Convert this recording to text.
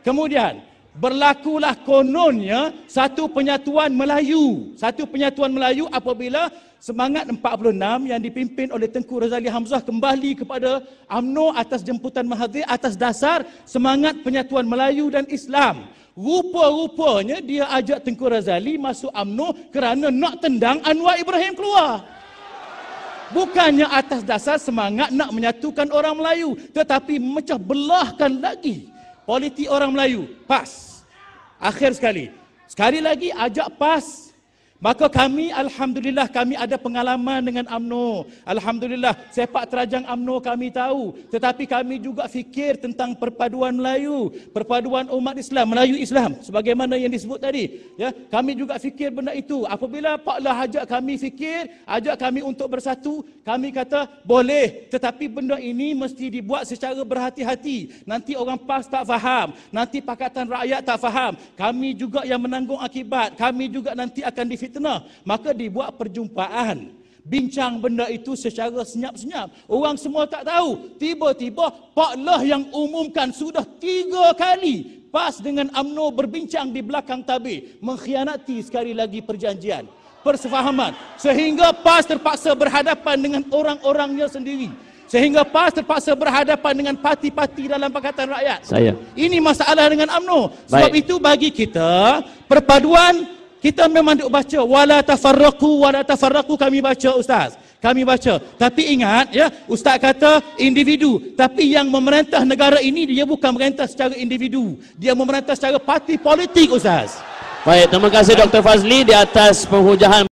Kemudian, berlakulah kononnya satu penyatuan Melayu. Satu penyatuan Melayu apabila semangat 46 yang dipimpin oleh Tengku Razali Hamzah kembali kepada UMNO atas jemputan Mahathir atas dasar semangat penyatuan Melayu dan Islam. Rupa-rupanya dia ajak Tengku Razali masuk UMNO kerana nak tendang Anwar Ibrahim keluar. Bukannya atas dasar semangat nak menyatukan orang Melayu. Tetapi memecah belahkan lagi politik orang Melayu. PAS. Akhir sekali. Sekali lagi ajak PAS Maka kami Alhamdulillah kami ada pengalaman dengan AMNO. Alhamdulillah sepak terajang AMNO kami tahu. Tetapi kami juga fikir tentang perpaduan Melayu. Perpaduan umat Islam, Melayu Islam. Sebagaimana yang disebut tadi. Ya, Kami juga fikir benda itu. Apabila Pak Lah ajak kami fikir, ajak kami untuk bersatu. Kami kata boleh. Tetapi benda ini mesti dibuat secara berhati-hati. Nanti orang PAS tak faham. Nanti Pakatan Rakyat tak faham. Kami juga yang menanggung akibat. Kami juga nanti akan difitnah fitnah. Maka dibuat perjumpaan. Bincang benda itu secara senyap-senyap. Orang semua tak tahu. Tiba-tiba Pak Lah yang umumkan sudah tiga kali pas dengan AMNO berbincang di belakang tabir. Mengkhianati sekali lagi perjanjian. Persefahaman. Sehingga PAS terpaksa berhadapan dengan orang-orangnya sendiri. Sehingga PAS terpaksa berhadapan dengan parti-parti dalam Pakatan Rakyat. Saya. Ini masalah dengan AMNO. Sebab Baik. itu bagi kita, perpaduan kita memang duk baca wala tafarraqu wala tafarraqu kami baca ustaz. Kami baca. Tapi ingat ya ustaz kata individu. Tapi yang memerintah negara ini dia bukan memerintah secara individu. Dia memerintah secara parti politik ustaz. Baik, terima kasih Dr. Fazli di atas penghujaan